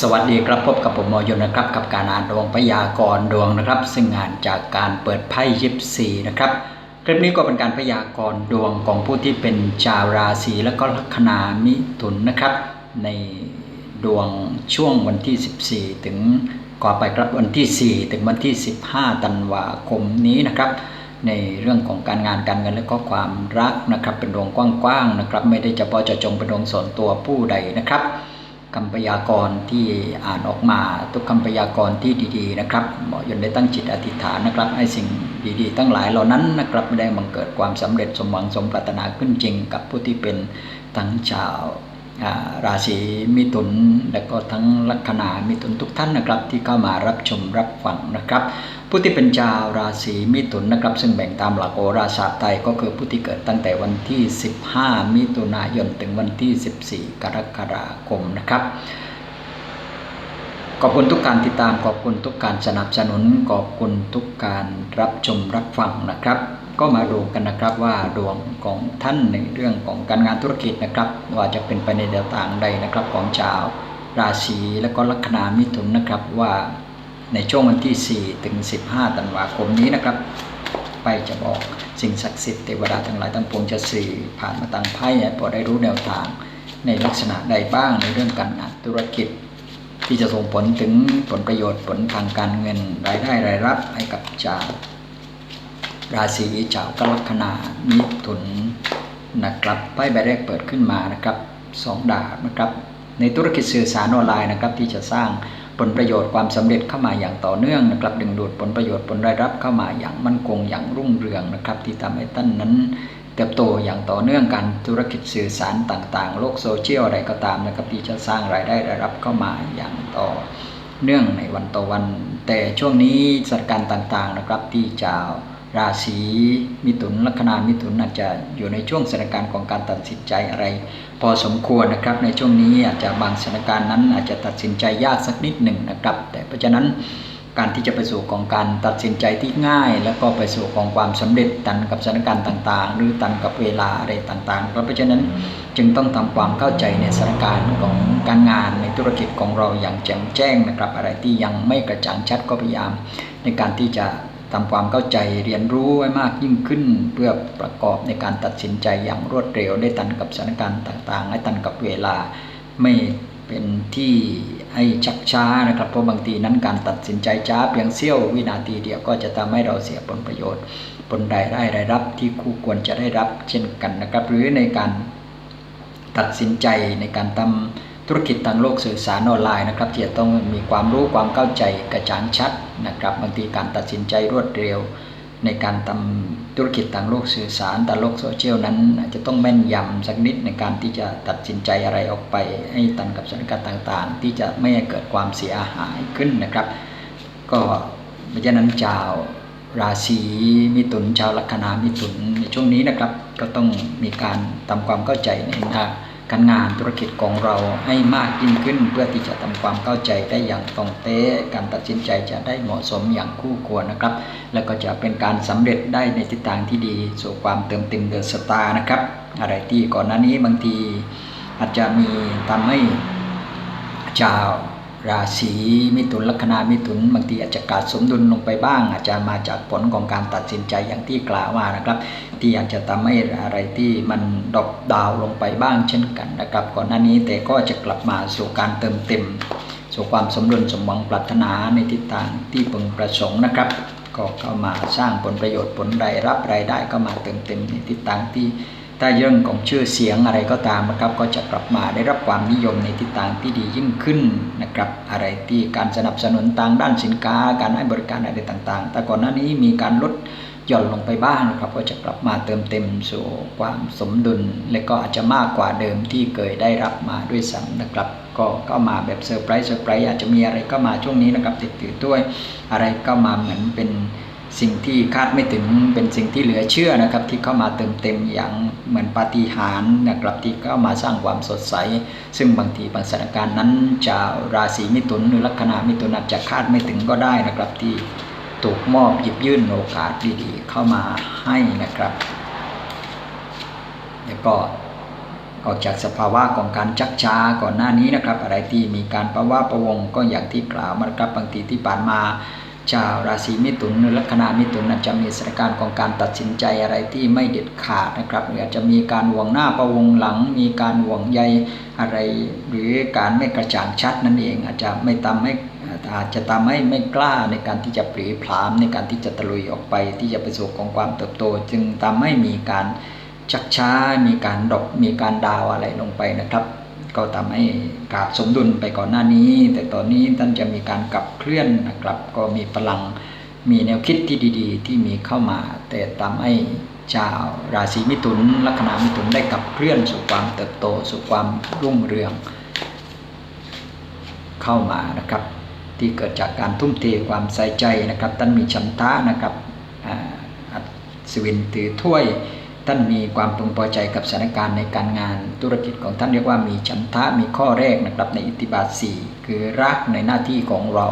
สวัสดีครับพบกับผมมอยนนะครับกับการอ่านดวงพยากรณ์ดวงนะครับ ซึ่งงานจากการเปิดไพ่ยิปซีนะครับคลิปนี้ก็เป็นการพยากรณ์ดวงของผู้ที่เป็นชาวราศีและก็ลัคนามิถุนนะครับ ในดวงช่วงวันที่ 14 ถึงก่อไปครับวันที่ 4 ถึงวันที่ 15ธันวาคมนี้นะครับ ในเรื่องของการงานการเงินและก็ความรักนะครับ เป็นดวงกว้างๆนะครับ ไม่ได้เฉพาะจะจงเป็นดวงส่วนตัวผู้ใดนะครับ คำพยากรณ์ที่อ่านออกมาทุกคำพยากรณ์ที่ดีๆนะครับหมอยนได้ตั้งจิตอธิษฐานนะครับให้สิ่งดีๆ ทั้งหลายเหล่านั้นนะครับได้บังเกิดความสำเร็จสมหวังสมปรารถนาขึ้นจริงกับผู้ที่เป็นทั้งชาว ราศีมิถุน และก็ทั้งลัคนามิถุนทุกท่านนะครับ ที่เข้ามารับชมรับฟังนะครับ ผู้ที่เป็นชาวราศีมิถุนนะครับ ซึ่งแบ่งตามหลักโหราศาสตร์ไทยก็คือผู้ที่เกิดตั้งแต่วันที่ 15 มิถุนายนถึงวันที่ 14 กรกฎาคมนะครับขอบคุณทุกการติดตามขอบคุณทุกการสนับสนุนขอบคุณทุกการรับชมรับฟังนะครับ ก็มาดูกันนะครับว่าดวงของท่านในเรื่องของการงานธุรกิจนะครับ ว่าจะเป็นไปในแนวทางใดนะครับ ของชาวราศีและก็ลัคนามิถุนนะครับว่าในช่วงวันที่ 4 ถึง 15ธันวาคมนี้นะครับ ไปจะบอกสิ่งศักดิ์สิทธิ์เทวดาทั้งหลายทั้งปวงจะสื่อผ่านมาทางไพ่พอได้รู้แนวทาง ในลักษณะใดบ้างในเรื่องการงานธุรกิจ ที่จะส่งผลถึงผลประโยชน์ผลทางการเงินรายได้รายรับให้กับชาว ราศีชาวกรกฎามิถุนนะครับไพ่ใบแรกเปิดขึ้นมานะครับสองดาบนะครับ ในธุรกิจสื่อสารออนไลน์นะครับ ที่จะสร้างผลประโยชน์ความสำเร็จเข้ามาอย่างต่อเนื่องนะครับ ดึงดูดผลประโยชน์ผลรายรับเข้ามาอย่างมั่นคงอย่างรุ่งเรืองนะครับ ที่ทำให้ท่านนั้นเติบโตอย่างต่อเนื่องการธุรกิจสื่อสารต่างๆ โลกโซเชียลอะไรก็ตามนะครับที่จะสร้างรายได้รายรับเข้ามาอย่างต่อเนื่องในวันต่อวัน แต่ช่วงนี้สถานการณ์ต่างๆนะครับที่จะ ราศีมิถุนลัคนามิถุนอาจจะอยู่ในช่วงสถานการณ์ของการตัดสินใจอะไร พอสมควรนะครับ ในช่วงนี้อาจจะบางสถานการณ์นั้นอาจจะตัดสินใจยากสักนิดหนึ่งนะครับ แต่เพราะฉะนั้นการที่จะไปสู่ของการตัดสินใจที่ง่าย แล้วก็ไปสู่ของความสำเร็จตันกับสถานการณ์ต่างๆ หรือตันกับเวลาอะไรต่างๆ เพราะฉะนั้นจึงต้องทำความเข้าใจในสถานการณ์ของการงานในธุรกิจของเราอย่างแจ่มแจ้งนะครับ อะไรที่ยังไม่กระจ่างชัดก็พยายาม ในการที่จะ ทำความเข้าใจเรียนรู้ให้มากยิ่งขึ้น เพื่อประกอบในการตัดสินใจอย่างรวดเร็วได้ตันกับสถานการณ์ต่างๆ ให้ตันกับเวลา ไม่เป็นที่ให้ชักช้านะครับ เพราะบางทีนั้นการตัดสินใจช้าเพียงเสี้ยววินาทีเดียวก็จะทำให้เราเสียผลประโยชน์ ผลรายได้รายรับที่คู่ควรจะได้รับเช่นกันนะครับ หรือในการตัดสินใจในการทำธุรกิจทางโลกสื่อสารออนไลน์นะครับที่จะต้องมีความรู้ความเข้าใจกระจ่างชัด นะครับบางทีการตัดสินใจรวดเร็ว ในการทำธุรกิจทางโลกสื่อสารทางโลกโซเชียลนั้นอาจจะต้องแม่นยำสักนิดในการที่จะตัดสินใจอะไรออกไป ให้ตันกับสถานการณ์ต่างๆ ที่จะไม่ให้เกิดความเสียหายขึ้นนะครับ ก็เพราะฉะนั้นชาวราศีมิถุนชาวลัคนามิถุนในช่วงนี้นะครับ ก็ต้องมีการทำความเข้าใจในหน้า การงานธุรกิจของเราให้มากยิ่งขึ้น เพื่อที่จะทำความเข้าใจได้อย่างตรงเต๊ะการตัดสินใจจะได้เหมาะสมอย่างคู่ควรนะครับ แล้วก็จะเป็นการสำเร็จได้ในทิศทางที่ดีสู่ความเติมเต็มเดอะสตาร์นะครับ อะไรที่ก่อนหน้านี้บางทีอาจจะมีทำให้ชาว ราศีมิถุนลัคนามิถุนบางทีอาจจะขาดสมดุลลงไปบ้าง อาจจะมาจากผลของการตัดสินใจอย่างที่กล่าวมานะครับ ที่อาจจะทำให้อะไรที่มันดอปดาวลงไปบ้างเช่นกันนะครับ ก่อนหน้านี้แต่ก็จะกลับมาสู่การเติมเต็ม สู่ความสมดุลสมหวังปรารถนาในทิศทางที่พึงประสงค์นะครับ ก็เข้ามาสร้างผลประโยชน์ผลรายรับรายได้ก็มาเติมเต็มในทิศทางที่ ถ้าเรื่องของชื่อเสียงอะไรก็ตามนะครับ ก็จะกลับมาได้รับความนิยมในทิศทางที่ดียิ่งขึ้นนะครับ อะไรที่การสนับสนุนทางด้านสินค้า การให้บริการอะไรต่างๆ แต่ก่อนหน้านี้มีการลดหย่อนลงไปบ้างนะครับ ก็จะกลับมาเติมเต็มสู่ความสมดุล และก็อาจจะมากกว่าเดิมที่เคยได้รับมาด้วยซ้ำนะครับ ก็ก็มาแบบเซอร์ไพรส์เซอร์ไพรส์อาจจะมีอะไรก็มาช่วงนี้นะครับติดถือด้วยอะไรก็มาเหมือนเป็น สิ่งที่คาดไม่ถึงเป็นสิ่งที่เหลือเชื่อนะครับ ที่เข้ามาเติมเต็มอย่างเหมือนปาฏิหาริย์นะครับที่เข้ามาสร้างความสดใส ซึ่งบางทีบางสถานการณ์นั้นจะราศีมิถุนหรือลัคนามิถุนอาจจะคาดไม่ถึงก็ได้นะครับ ที่ถูกมอบหยิบยื่นโอกาสดีๆเข้ามาให้นะครับ แล้วก็ออกจากสภาวะของการชักช้าก่อนหน้านี้นะครับ อะไรที่มีการประว่าประวงก็อย่างที่กล่าวมาครับบางทีที่ผ่านมา ชาวราศีมิถุนหรือลัคนามิถุนอาจจะมีสถานการณ์ของการตัดสินใจอะไรที่ไม่เด็ดขาดนะครับหรืออาจจะมีการหวงหน้าประวงหลัง มีการหวงใยอะไร หรือการไม่กระจ่างชัดนั่นเอง อาจจะไม่ทำให้อาจจะทำให้ไม่กล้าในการที่จะปรีพรามในการที่จะตะลุยออกไปที่จะไปสู่ของความเติบโต จึงทำให้มีการชักช้า มีการดอกมีการดาวอะไรลงไปนะครับ ก็ทำให้ขาดสมดุลไปก่อนหน้านี้ แต่ตอนนี้ท่านจะมีการกลับเคลื่อนนะครับก็มีพลังมีแนวคิดที่ดีๆ ที่มีเข้ามา แต่ทำให้ชาวราศีมิถุน ลัคนามิถุนได้กลับเคลื่อนสู่ความเติบโตสู่ความรุ่งเรือง เข้ามานะครับ ที่เกิดจากการทุ่มเทความใส่ใจนะครับท่านมีฉันทะนะครับอัศวินถือถ้วย ท่านมีความพึงพอใจกับสถานการณ์ในการงานธุรกิจของท่านเรียกว่ามีฉันทะมีข้อแรกนะครับในอิทธิบาทสี่คือรักในหน้าที่ของเรา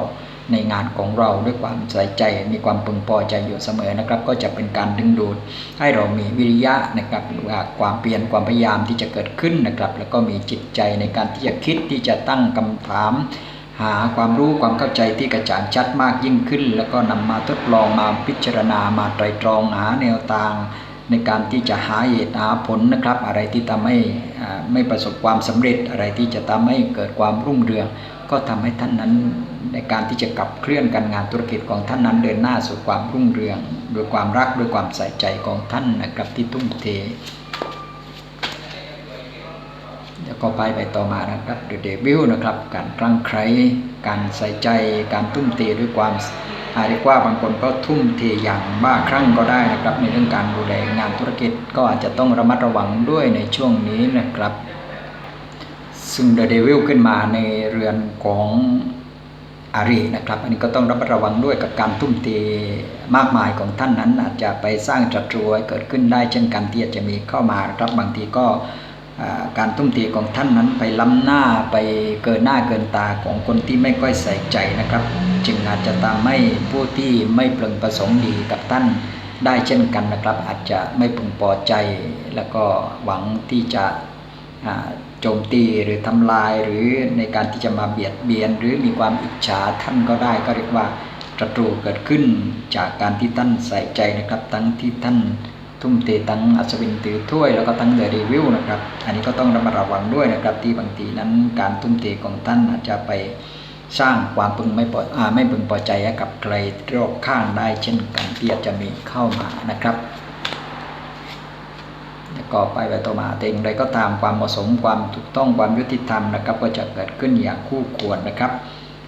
ในงานของเราด้วยความใส่ใจ มีความพึงพอใจอยู่เสมอนะครับ ก็จะเป็นการดึงดูดให้เรามีวิริยะนะครับหรือว่าความเปลี่ยนความพยายามที่จะเกิดขึ้นนะครับ แล้วก็มีจิตใจในการที่จะคิดที่จะตั้งคำถาม หาความรู้ความเข้าใจที่กระจ่างชัดมากยิ่งขึ้น แล้วก็นำมาทดลองมาพิจารณามาไตรตรองหาแนวทาง ในการที่จะหาเหตุหาผลนะครับ อะไรที่ทำให้ไม่ประสบความสำเร็จอะไรที่จะทำให้เกิดความรุ่งเรือง ก็ทำให้ท่านนั้นในการที่จะกลับเคลื่อนการงานธุรกิจของท่านนั้นเดินหน้าสู่ความรุ่งเรืองด้วยความรักด้วยความใส่ใจของท่านนะครับที่ทุ่มเท แล้วก็ไปไปต่อมานะครับเดเดวิลนะครับ การคลั่งไคล้การใส่ใจ การทุ่มเทด้วยความเรียกว่าบางคนก็ทุ่มเทอย่างบ้าคลั่งก็ได้นะครับ ในเรื่องการดูแลงานธุรกิจก็อาจจะต้องระมัดระวังด้วยในช่วงนี้นะครับ ซึ่งเดอะเดวิลขึ้นมาในเรือนของอารีนะครับ อันนี้ก็ต้องระมัดระวังด้วยกับการทุ่มเทมากมายของท่านนั้น อาจจะไปสร้างจัตรูเกิดขึ้นได้เช่นกันที่อาจจะมีเข้ามาครับบางทีก็ การทุ่มเทของท่านนั้นไปล้ำหน้าไปเกินหน้าเกินตาของคนที่ไม่ค่อยใส่ใจนะครับ จึงอาจจะทำให้ผู้ที่ไม่ปลึงประสงค์ดีกับท่านได้เช่นกันนะครับ อาจจะไม่พึงพอใจ แล้วก็หวังที่จะโจมตีหรือทำลายหรือในการที่จะมาเบียดเบียน หรือมีความอิจฉาท่านก็ได้ก็เรียกว่าศัตรูเกิดขึ้นจากการที่ท่านใส่ใจนะครับ ทั้งที่ท่าน ทุ่มเททั้งอัศวินถือถ้วยแล้วก็ทั้งเดรีวิวนะครับ อันนี้ก็ต้องระมัดระวังด้วยนะครับที่บางทีนั้นการทุ่มเทของท่านอาจจะไปสร้างความพึงไม่พออไม่พึงพอใจกับใครรอบข้างได้เช่นกันที่อาจจะมีเข้ามานะครับก็ไปไปต่อมาแต่อย่างไรก็ตามความเหมาะสมความถูกต้องความยุติธรรมนะครับ ก็จะเกิดขึ้นอย่างคู่ควรนะครับ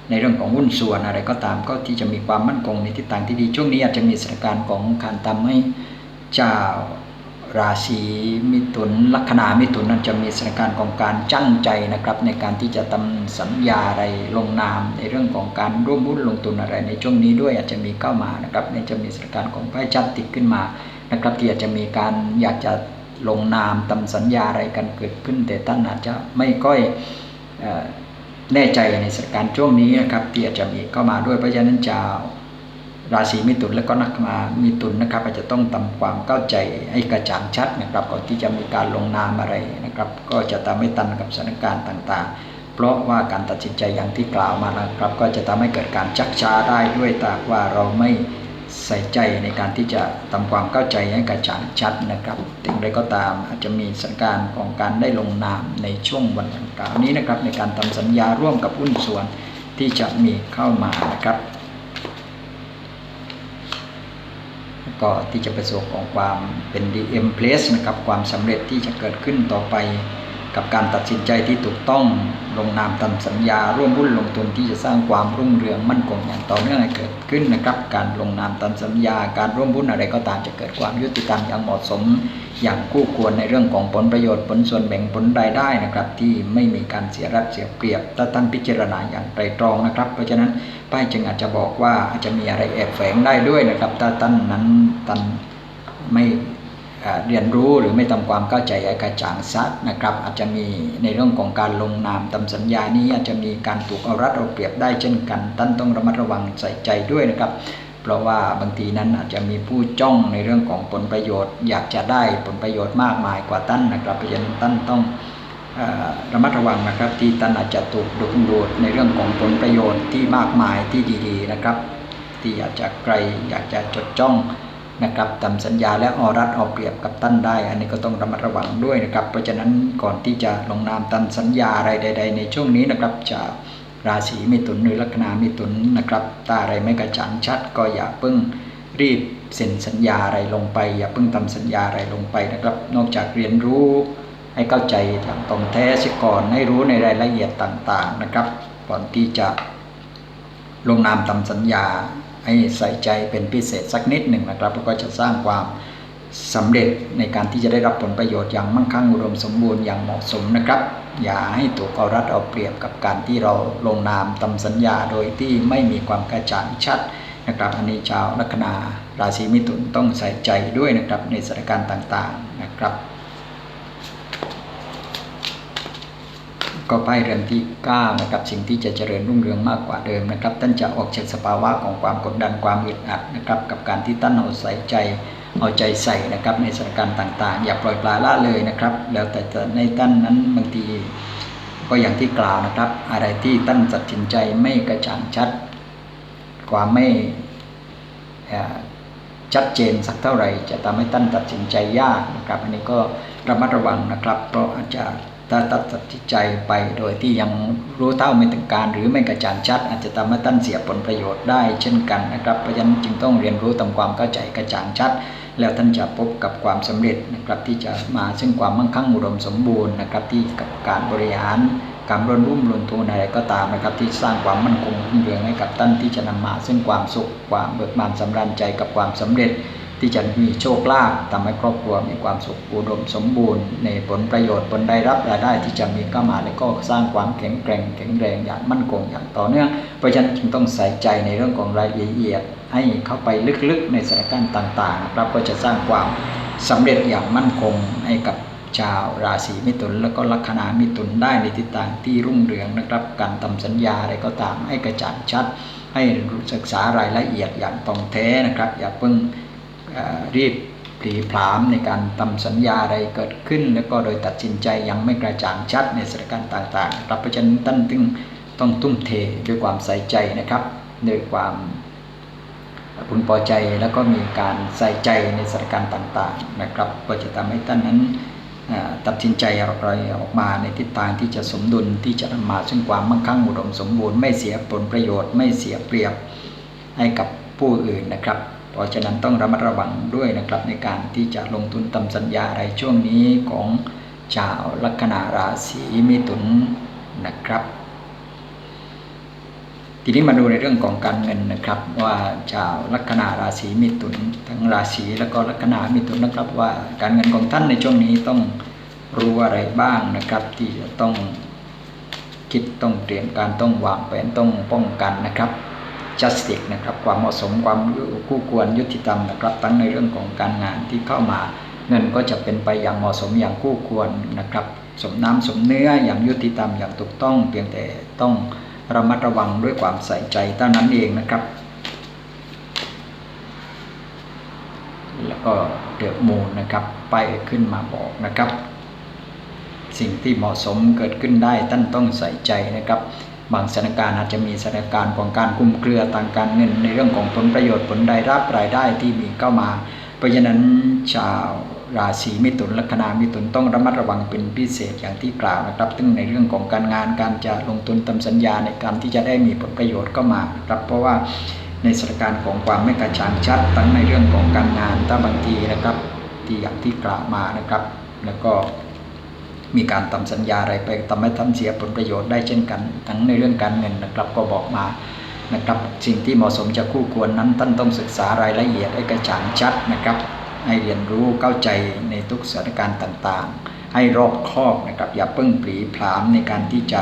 ในเรื่องของหุ้นส่วนอะไรก็ตามก็ที่จะมีความมั่นคงในทิศทางที่ดีช่วงนี้อาจจะมีสถานการณ์ของการทำให้ เจ้าราศีมิถุนลัคนามิถุนนั้นจะมีสถานการณ์ของการจั่งใจนะครับ ในการที่จะทำสัญญาอะไรลงนาม ในเรื่องของการร่วมหุ้นลงทุนอะไร ในช่วงนี้ด้วยอาจจะมีเข้ามานะครับในจะมีสถานการณ์ของไพ่จัดติดขึ้นมานะครับที่อาจจะมีการอยากจะลงนามทำสัญญาอะไรกันเกิดขึ้น แต่ท่านอาจจะไม่ค่อยแน่ใจในสถานการณ์ช่วงนี้นะครับที่อาจจะมีเข้ามาด้วยเพราะฉะนั้นจะ ราศีมิถุนและก็นักมามิถุนนะครับอาจจะต้องทำความเข้าใจให้กระจ่างชัดนะครับก่อนที่จะมีการลงนามอะไรนะครับก็จะทำให้ตันกับสถานการณ์ต่างๆ เพราะว่าการตัดสินใจอย่างที่กล่าวมานะครับ ก็จะทำให้เกิดการชักช้าได้ด้วยตากว่าเราไม่ใส่ใจในการที่จะทำความเข้าใจให้กระจ่างชัดนะครับถึงไรก็ตามอาจจะมีสถานการณ์ของการได้ลงนามในช่วงวันดังกล่าวนี้นะครับในการทำสัญญาร่วมกับหุ้นส่วนที่จะมีเข้ามานะครับ ก็ที่จะประสบของความเป็น DM place นะครับความสำเร็จที่จะเกิดขึ้นต่อไป กับการตัดสินใจที่ถูกต้องลงนามทำสัญญา ร่วมหุ้นลงทุนที่จะสร้างความรุ่งเรืองมั่นคงอย่างต่อเนื่องให้เกิดขึ้นนะครับ การลงนามทำสัญญา การร่วมหุ้นอะไรก็ตามจะเกิดความยุติธรรมอย่างเหมาะสม อย่างคู่ควรในเรื่องของผลประโยชน์ผลส่วนแบ่งผลรายได้นะครับ ที่ไม่มีการเสียรัดเสียเปรียบถ้าท่านพิจารณาอย่างไตรตรองนะครับ เพราะฉะนั้นป้ายจึงอาจจะบอกว่าอาจจะมีอะไรแอบแฝงได้ด้วยนะครับถ้าท่านนั้นท่านไม่ เรียนรู้หรือไม่ทำความเข้าใจกระจ่างซัดนะครับ อาจจะมีในเรื่องของการลงนามทำสัญญานี้อาจจะมีการถูกเอารัดเอาเปรียบได้เช่นกันท่านต้องระมัดระวังใส่ใจด้วยนะครับ เพราะว่าบางทีนั้นอาจจะมีผู้จ้องในเรื่องของผลประโยชน์ อยากจะได้ผลประโยชน์มากมายกว่าท่านนะครับเพราะฉะนั้นท่านต้องระมัดระวังนะครับที่ท่านอาจจะถูกดึงดูดในเรื่องของผลประโยชน์ที่มากมายที่ดีๆนะครับ ที่อยากจะไกลอยากจะจดจ้อง นะครับทำสัญญาและเอรัดเอาเปรียบกับท่านได้ อันนี้ก็ต้องระมัดระวังด้วยนะครับ เพราะฉะนั้นก่อนที่จะลงนามทำสัญญาอะไรใด ๆ ในช่วงนี้นะครับจะราศีมิถุนหรือลัคนามิถุนนะครับถ้าอะไรไม่กระจ่างชัด ก็อย่าเพิ่งรีบเซ็นสัญญาอะไรลงไป อย่าเพิ่งทำสัญญาอะไรลงไปนะครับ นอกจากเรียนรู้ให้เข้าใจอย่างตรงแท้เสียก่อนให้รู้ในรายละเอียดต่างๆนะครับ ก่อนที่จะลงนามทำสัญญา ให้ใส่ใจเป็นพิเศษสักนิดหนึ่งนะครับแล้วก็จะสร้างความสำเร็จในการที่จะได้รับผลประโยชน์อย่างมั่งคั่งอุดมสมบูรณ์อย่างเหมาะสมนะครับ อย่าให้ถูกเอารัดเอาเปรียบกับการที่เราลงนามทำสัญญาโดยที่ไม่มีความกระจ่างชัดนะครับอันนี้ชาวลัคนาราศีมิถุนต้องใส่ใจด้วยนะครับในสถานการณ์ต่างๆนะครับ ก็ไพ่เรือนที่9นะครับสิ่งที่จะเจริญรุ่งเรืองมากกว่าเดิมนะครับท่านจะออกจากสภาวะของความกดดันความอึดอัดนะครับกับการที่ท่านเอาใส่ใจเอาใจใส่นะครับในสถานการณ์ต่างๆ อย่าปล่อยปลาละเลยนะครับ แล้วแต่ในท่านนั้นบางทีก็อย่างที่กล่าวนะครับ อะไรที่ท่านตัดสินใจไม่กระจ่างชัด ความไม่ชัดเจนสักเท่าไหร่ จะทำให้ท่านตัดสินใจยากนะครับ อันนี้ก็ระมัดระวังนะครับ เพราะอาจจะ ถ้าตัดสินใจไปโดยที่ยังรู้เท่าไม่ถึงการ หรือไม่กระจ่างชัด อาจจะทำให้ท่านเสียผลประโยชน์ได้เช่นกันนะครับเพราะฉะนั้นจึงต้องเรียนรู้ทำความเข้าใจกระจ่างชัด แล้วท่านจะพบกับความสำเร็จนะครับที่จะมาซึ่งความมั่งคั่งอุดมสมบูรณ์นะครับที่กับการบริหารการร่วมรุ่มลงทุนอะไรก็ตามนะครับที่สร้างความมั่นคงรุ่งเรืองให้กับท่านที่จะนำมาซึ่งความสุขความเบิกบานสำราญใจกับความสำเร็จ ที่จะมีโชคลาภทำให้ครอบครัวมีความสุขอุดมสมบูรณ์ ในผลประโยชน์ผลได้รับรายได้ที่จะมีเข้ามาและก็สร้างความแข็งแกร่งแข็งแรงอย่างมั่นคงอย่างต่อเนื่องเพราะฉะนั้นจึงต้องใส่ใจในเรื่องของรายละเอียด ให้เข้าไปลึกๆในสถานการณ์ต่างๆนะครับก็จะสร้างความสำเร็จอย่างมั่นคงให้กับชาวราศีมิถุน แล้วก็ลัคนามิถุนได้ในทิศทางที่รุ่งเรืองนะครับ การทำสัญญาอะไรก็ตามให้กระจ่างชัด ให้ศึกษารายละเอียดอย่างตรงแท้นะครับ อย่าเพิ่ง รีบปรีพรามในการทำสัญญาอะไรเกิดขึ้น แล้วก็โดยตัดสินใจยังไม่กระจ่างชัดในสถานการณ์ต่างๆครับเพราะฉะนั้นท่านจึงต้องทุ่มเทด้วยความใส่ใจนะครับด้วยความพึงพอใจแล้วก็มีการใส่ใจในสถานการณ์ต่างๆนะครับก็จะทำให้ท่านนั้นตัดสินใจอะไรออกมาในทิศทางที่จะสมดุลที่จะนำมาซึ่งความมั่งคั่งอุดมสมบูรณ์ไม่เสียผลประโยชน์ไม่เสียเปรียบให้กับผู้อื่นนะครับ เพราะฉะนั้นต้องระมัดระวังด้วยนะครับในการที่จะลงทุนทำสัญญาอะไรช่วงนี้ของชาวลัคนาราศีมิถุนนะครับ ทีนี้มาดูในเรื่องของการเงินนะครับ ว่าชาวลัคนาราศีมิถุน ทั้งราศีแล้วก็ลัคนามิถุนนะครับว่าการเงินของท่านในช่วงนี้ต้องรู้อะไรบ้างนะครับ ที่จะต้องคิดต้องเตรียมการต้องวางแผนต้องป้องกันนะครับ justice นะครับ ความเหมาะสมความคู่ควรยุติธรรมนะครับ ทั้งในเรื่องของการงานที่เข้ามาเงินก็จะเป็นไปอย่างเหมาะสมอย่างคู่ควรนะครับ สมน้ำสมเนื้ออย่างยุติธรรมอย่างถูกต้อง เพียงแต่ต้องระมัดระวังด้วยความใส่ใจเท่านั้นเองนะครับ แล้วก็เดือดมูลนะครับไปขึ้นมาบอกนะครับ สิ่งที่เหมาะสมเกิดขึ้นได้ท่านต้องใส่ใจนะครับ บางสถานการณ์อาจจะมีสถานการณ์ของการกุมเครือทางการเงินในเรื่องของผลประโยชน์ผลได้รับรายได้ที่มีเข้ามา เพราะฉะนั้นชาวราศีมิถุนลัคนามิถุนต้องระมัดระวังเป็นพิเศษอย่างที่กล่าวนะครับซึ่งในเรื่องของการงานการจะลงทุนทำสัญญาในการที่จะได้มีผลประโยชน์ก็มาครับเพราะว่าในสถานการณ์ของความไม่กระจ่างชัดทั้งในเรื่องของการงานถ้าบางทีนะครับที่อย่างที่กล่าวมานะครับ แล้วก็ มีการทำสัญญาอะไรไปทำให้ท่านเสียผลประโยชน์ได้เช่นกัน ทั้งในเรื่องการเงินนะครับก็บอกมานะครับสิ่งที่เหมาะสมจะคู่ควรนั้นท่านต้องศึกษารายละเอียดให้กระจ่างชัดนะครับให้เรียนรู้เข้าใจในทุกสถานการณ์ต่างๆ ให้รอบคอบนะครับอย่าเพิ่งปรีพรามในการที่จะ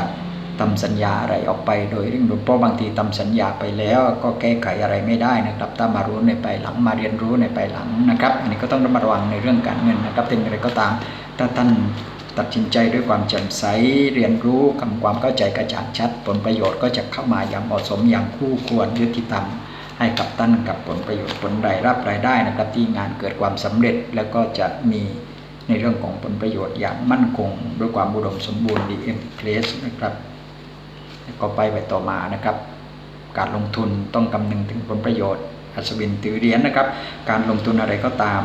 ทำสัญญาอะไรออกไปโดยเร่งด่วนเพราะบางทีทำสัญญาไปแล้วก็แก้ไขอะไรไม่ได้นะครับ ถ้ามารู้ในภายหลังมาเรียนรู้ในภายหลังนะครับ อันนี้ก็ต้องระมัดระวังในเรื่องการเงินนะครับเป็นอะไรก็ตามถ้าท่าน ตัดสินใจด้วยความแจ่มใสเรียนรู้คำความเข้าใจกระจ่างชัด ผลประโยชน์ก็จะเข้ามาอย่างเหมาะสมอย่างคู่ควรยุติธรรมให้กับท่านกับผลประโยชน์ผลรายรับรายได้นะครับ ที่งานเกิดความสำเร็จแล้วก็จะมีในเรื่องของผลประโยชน์อย่างมั่นคง ด้วยความอุดมสมบูรณ์ดีเอ็มเพลสนะครับก็ไปไปต่อมานะครับ การลงทุนต้องคำนึงถึงผลประโยชน์อัศวินตือเรียญนะครับ การลงทุนอะไรก็ตาม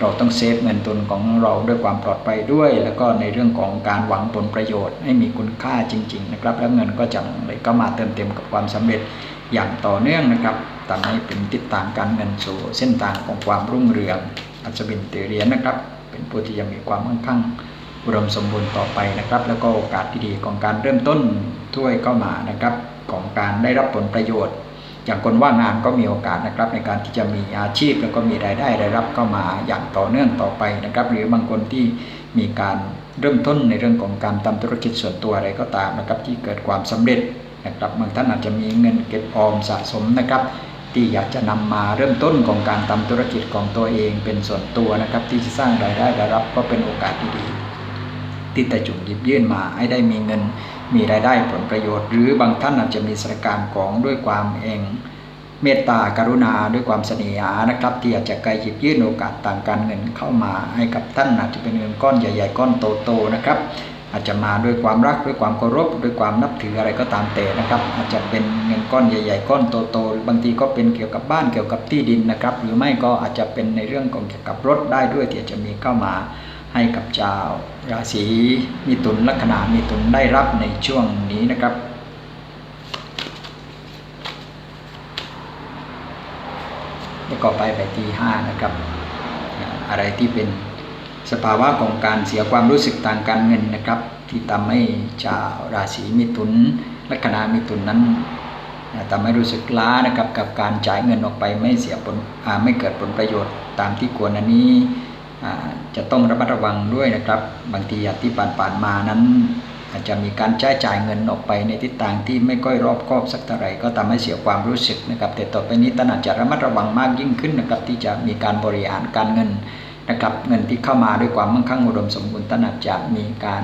เราต้องเซฟเงินทุนของเราด้วยความปลอดภัยด้วย แล้วก็ในเรื่องของการหวังผลประโยชน์ให้มีคุณค่าจริง ๆ นะครับ แล้วเงินก็จะเลยก็มาเติมเต็มกับความสำเร็จอย่างต่อเนื่องนะครับทำให้เป็นทิศทางการเงินสู่เส้นทางของความรุ่งเรือง อัศวินตือเหรียญนะครับ เป็นผู้ที่ยังมีความมั่งคั่งอุดมสมบูรณ์ต่อไปนะครับ แล้วก็โอกาสดีๆของการเริ่มต้นถ้วยก็มานะครับของการได้รับผลประโยชน์ อย่างคนว่างงานก็มีโอกาสนะครับในการที่จะมีอาชีพแล้วก็มีรายได้ได้รับเข้ามาอย่างต่อเนื่องต่อไปนะครับ หรือบางคนที่มีการเริ่มต้นในเรื่องของการทำธุรกิจส่วนตัวอะไรก็ตามนะครับ ที่เกิดความสำเร็จนะครับบางท่านอาจจะมีเงินเก็บออมสะสมนะครับที่อยากจะนำมาเริ่มต้นของการทำธุรกิจของตัวเองเป็นส่วนตัวนะครับ ที่จะสร้างรายได้ได้รับก็เป็นโอกาสดีๆที่แต่จุ่มหยิบยื่นมาให้ได้มีเงิน มีรายได้ผลประโยชน์ หรือบางท่านอาจจะมีสถานการณ์ของด้วยความเองเมตตากรุณาด้วยความเสน่หานะครับ ที่อาจจะไกลหยิบยื่นโอกาสต่างการเงินเข้ามาให้กับท่านอาจจะเป็นเงินก้อนใหญ่ ๆ ก้อนโตๆนะครับ อาจจะมาด้วยความรักด้วยความเคารพด้วยความนับถืออะไรก็ตามแต่นะครับ อาจจะเป็นเงินก้อนใหญ่ ๆ ก้อนโตๆหรือบางทีก็เป็นเกี่ยวกับบ้านเกี่ยวกับที่ดินนะครับ หรือไม่ก็อาจจะเป็นในเรื่องของเกี่ยวกับรถได้ด้วยที่จะมีเข้ามา ให้กับชาวราศีมีตุลลัคนามีตุลได้รับในช่วงนี้นะครับแล้วก็ไปไปที่ห้านะครับ อะไรที่เป็นสภาวะของการเสียความรู้สึกทางการเงินนะครับ ที่ทำให้ชาวราศีมิถุนลัคนามิถุนนั้นอ่าทำให้รู้สึกล้านะครับกับการจ่ายเงินออกไปไม่เสียผลไม่เกิดผลประโยชน์ตามที่ควรอันนี้ จะต้องระมัดระวังด้วยนะครับ บางทีอที่ผ่านๆมานั้น อาจจะมีการใช้จ่ายเงินออกไปในทิศทางที่ไม่ค่อยรอบคอบสักเท่าไหร่ก็ทำให้เสียความรู้สึกนะครับ แต่ต่อไปนี้ท่านาจจะระมัดระวังมากยิ่งขึ้นนะครับ ที่จะมีการบริหารการเงินนะครับเงินที่เข้ามาด้วยความมั่งคั่งอุดมสมบูรณ์ท่านาจจะมีการ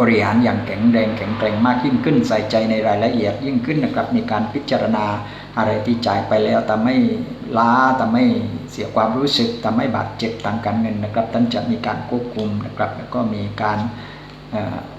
บริหารอย่างแข็งแรงแข็งแกร่งมากยิ่งขึ้น ใส่ใจในรายละเอียดยิ่งขึ้นนะครับ มีการพิจารณาอะไรที่จ่ายไปแล้วทำให้ล้าทำให้ เสียความรู้สึกทำให้บาดเจ็บทางการเงินนะครับท่านจะมีการควบคุมนะครับแล้วก็มีการ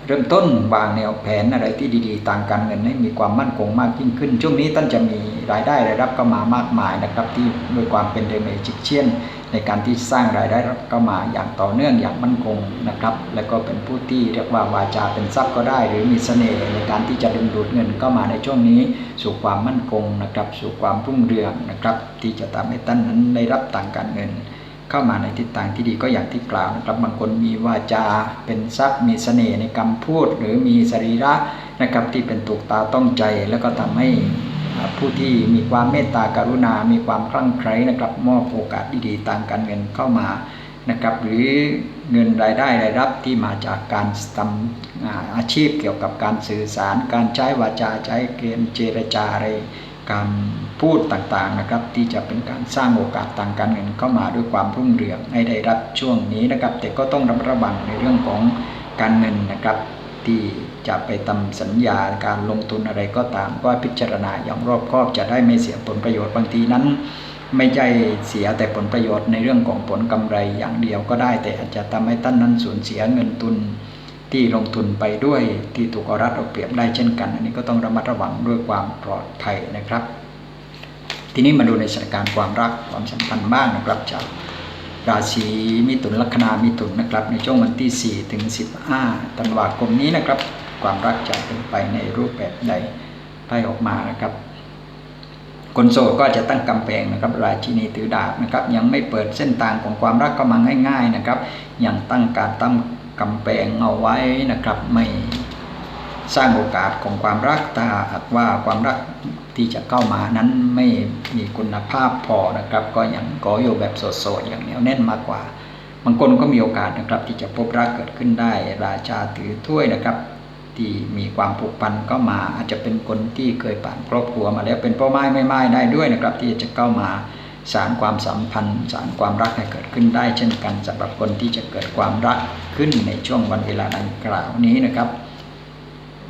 เริ่มต้นวางแนวแผนอะไรที่ดีๆ ต่างการเงินให้มีความมั่นคงมากยิ่งขึ้น ช่วงนี้ท่านจะมีรายได้รายรับเข้ามามากมายนะครับ ที่ด้วยความเป็นเดเมจิกเชียนในการที่สร้างรายได้รับเข้ามาอย่างต่อเนื่องอย่างมั่นคงนะครับ และก็เป็นผู้ที่เรียกว่าวาจาเป็นทรัพย์ก็ได้ หรือมีเสน่ห์ในการที่จะดึงดูดเงินเข้ามาในช่วงนี้ สู่ความมั่นคงนะครับ สู่ความรุ่งเรืองนะครับ ที่จะทำให้ท่านนั้นได้รับต่างการเงิน เข้ามาในทิศทางที่ดีก็อย่างที่กล่าวนะครับบางคนมีวาจาเป็นทรัพย์มีเสน่ห์ในคำพูด หรือมีสรีระนะครับที่เป็นถูกตาต้องใจ แล้วก็ทำให้ผู้ที่มีความเมตตากรุณา มีความคลั่งไคล้นะครับมอบโอกาสดีๆทางการเงินเข้ามานะครับหรือเงินรายได้รายรับที่มาจากการทำอาอาชีพเกี่ยวกับการสื่อสาร การใช้วาจาใช้เกณฑ์เจรจาอะไร การพูดต่างๆนะครับ ที่จะเป็นการสร้างโอกาสทางการเงินเข้ามาด้วยความรุ่งเรืองให้ได้รับช่วงนี้นะครับ แต่ก็ต้องระมัดระวังในเรื่องของการเงินนะครับ ที่จะไปทำสัญญาการลงทุนอะไรก็ตาม ก็พิจารณาอย่างรอบคอบจะได้ไม่เสียผลประโยชน์บางทีนั้น ไม่ใช่เสียแต่ผลประโยชน์ในเรื่องของผลกำไรอย่างเดียวก็ได้ แต่อาจจะทำให้ท่านนั้นสูญเสียเงินทุน ที่ลงทุนไปด้วยที่ถูกอรัดเอาเปรียบได้เช่นกัน อันนี้ก็ต้องระมัดระวังด้วยความปลอดภัยนะครับ ทีนี้มาดูในสถานการณ์ความรักความสัมพันธ์บ้างนะครับจากราศีมิถุนลัคนามิถุนนะครับ ในช่วงวันที่ 4 ถึง 15 ธันวาคมนี้นะครับ ความรักจะเป็นไปในรูปแบบใดไพ่ออกมานะครับ คนโสดก็จะตั้งกำแพงนะครับ ราชินีถือดาบนะครับ ยังไม่เปิดเส้นทางของความรักก็มาง่าย ๆนะครับ ยังตั้งการตั้ง กำแพงเอาไว้นะครับไม่สร้างโอกาสของความรักถ้าหากว่าความรักที่จะเข้ามานั้นไม่มีคุณภาพพอนะครับ ก็ยังก่ออยู่แบบโสดๆอย่างเหนียวแน่นมากกว่าบางคนก็มีโอกาสนะครับที่จะพบรักเกิดขึ้นได้ ราชาถือถ้วยนะครับ ที่มีความผูกพันก็มาอาจจะเป็นคนที่เคยผ่านครอบครัวมาแล้วเป็นพ่อไม้ไม่ไม้ได้ด้วยนะครับ ที่จะเข้ามาสารความสัมพันธ์ สารความรักให้เกิดขึ้นได้ เช่นกันสำหรับคนที่จะเกิดความรัก ขึ้นในช่วงวันเวลาดังกล่าวนี้นะครับ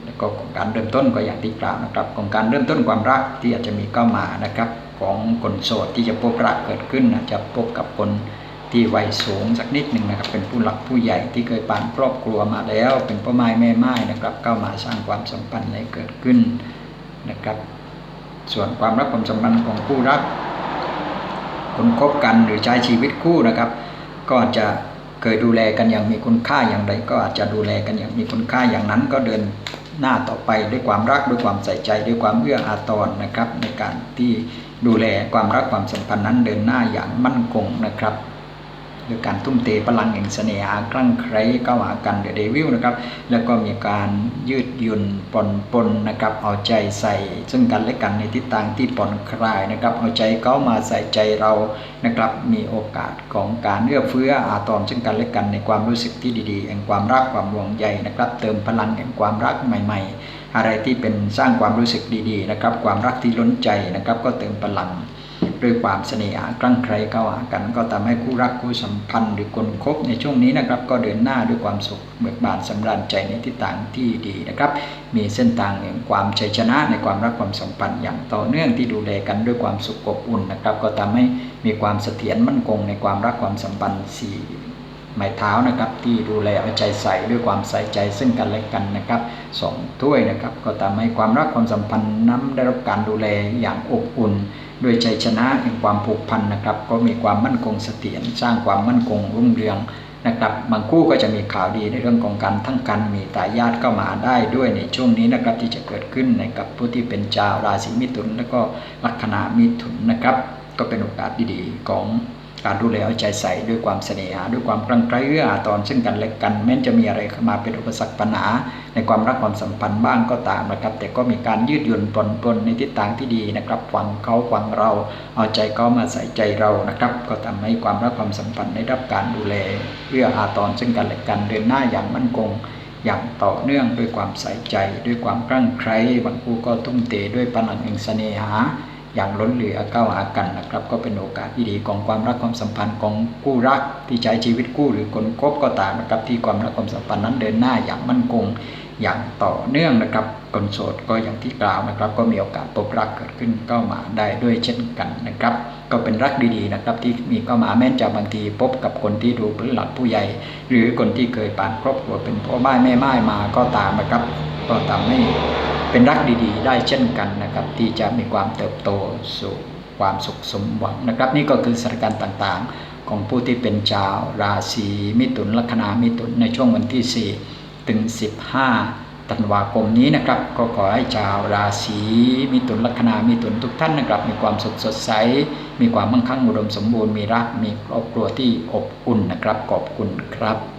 แล้วก็การเริ่มต้นก็อย่างที่กล่าวนะครับ ของการเริ่มต้นความรักที่อาจจะมีเข้ามานะครับ ของคนโสดที่จะพบรักเกิดขึ้นอาจจะพบกับคนที่วัยสูงสักนิดหนึ่งนะครับ เป็นผู้หลักผู้ใหญ่ที่เคยผ่านครอบครัวมาแล้ว เป็นพ่อไม้แม่ไม้นะครับเข้ามาสร้างความสัมพันธ์ให้เกิดขึ้นนะครับ ส่วนความรักความสัมพันธ์ของคู่รักคนคบกันหรือใช้ชีวิตคู่นะครับ ก็จะ เคยดูแลกันอย่างมีคุณค่าอย่างไร ก็อาจจะดูแลกันอย่างมีคุณค่าอย่างนั้นก็เดินหน้าต่อไปด้วยความรักด้วยความใส่ใจด้วยความเอื้ออาทรนะครับ ในการที่ดูแลความรักความสัมพันธ์นั้นเดินหน้าอย่างมั่นคงนะครับ ด้วยการทุ่มเทพลังแห่งเสน่หาคลั่งไคล้เข้าหากันเดอะเดวิลนะครับแล้วก็มีการยืดหยุ่นปนปนนะครับเอาใจใส่ ซึ่งกันและกันในทิศทางที่ผ่อนคลายนะครับเอาใจเขามาใส่ใจเรานะครับมีโอกาสของการเอื้อเฟื้ออาทรซึ่งกันและกันในความรู้สึกที่ดีๆแห่งความรักความห่วงใยนะครับ เติมพลังแห่งความรักใหม่ ๆ อะไรที่เป็นสร้างความรู้สึกดีๆนะครับความรักที่ล้นใจนะครับก็เติมพลัง ด้วยความเสน่หาคลั่งไคล้เข้าหากัน ก็ทำให้คู่รักคู่สัมพันธ์หรือคนคบในช่วงนี้นะครับ ก็เดินหน้าด้วยความสุขเบิกบานสำราญใจในทิศทางที่ดีนะครับ มีเส้นทางแห่งความชัยชนะในความรักความสัมพันธ์อย่างต่อเนื่องที่ดูแลกันด้วยความสุขอบอุ่นนะครับ ก็ทำให้มีความเสถียรมั่นคงในความรักความสัมพันธ์สี่ไม้เท้านะครับที่ดูแลเอาใจใส่ด้วยความใส่ใจซึ่งกันและกันนะครับสองถ้วยนะครับ ก็ทำให้ความรักความสัมพันธ์นั้นได้รับการดูแลอย่างอบอุ่น ด้วยใจชนะแห่งความผูกพันนะครับ ก็มีความมั่นคงเสถียรสร้างความมั่นคงรุ่งเรืองนะครับบางคู่ก็จะมีข่าวดีในเรื่องของการทั้งกันมีตายาติก็มาได้ด้วยในช่วงนี้นะครับที่จะเกิดขึ้นในกับผู้ที่เป็นชาวราศีมิถุน แล้วก็ลัคนามิถุนนะครับ ก็เป็นโอกาสดีๆของ การดูแลเอาใจใส่ด้วยความเสน่หาด้วยความกลังไกลเอื้ออาทรซึ่งกันและกันแม้จะมีอะไรเข้ามาเป็นอุปสรรคปัญหา ในความรักความสัมพันธ์บ้างก็ตามนะครับ แต่ก็มีการยืดหยุ่นปนปนในทิศทางที่ดีนะครับฟังเขาฟังเราเอาใจเขามาใส่ใจเรานะครับ ก็ทำให้ความรักความสัมพันธ์ได้รับการดูแลเอื้ออาทรซึ่งกันและกันเดินหน้าอย่างมั่นคงอย่างต่อเนื่องด้วยความใส่ใจ ด้วยความกลั้งไคล้บางคู่ก็ทุ่มเทด้วยพลังแห่งเสน่หา อย่างล้นเหลือเข้าหากันนะครับ ก็เป็นโอกาสที่ดีของความรักความสัมพันธ์ของคู่รักที่ใช้ชีวิตคู่หรือคนคบก็ตามนะครับ ที่ความรักความสัมพันธ์นั้นเดินหน้าอย่างมั่นคงอย่างต่อเนื่องนะครับคนโสดก็อย่างที่กล่าวนะครับ ก็มีโอกาสพบรักเกิดขึ้นเข้ามาได้ด้วยเช่นกันนะครับ ก็เป็นรักดีๆนะครับ ที่มีเข้ามาแม้จะบางทีพบกับคนที่ดูเป็นหลักผู้ใหญ่ หรือคนที่เคยผ่านครอบครัวเป็นพ่อบ้านแม่ไม้มาก็ตามนะครับ ก็ทำให้ เป็นรักดีๆ ได้เช่นกันนะครับ ที่จะมีความเติบโตสู่ความสุขสมหวังนะครับ นี่ก็คือสถานการณ์ต่างๆ ของผู้ที่เป็นชาวราศีมิถุนลัคนามิถุนในช่วงวันที่ 4 ถึง 15 ธันวาคมนี้นะครับ ก็ขอให้ชาวราศีมิถุนลัคนามิถุนทุกท่านนะครับ มีความสุขสดใส มีความมั่งคั่งอุดมสมบูรณ์มีรักมีครอบครัวที่อบอุ่นนะครับขอบคุณครับ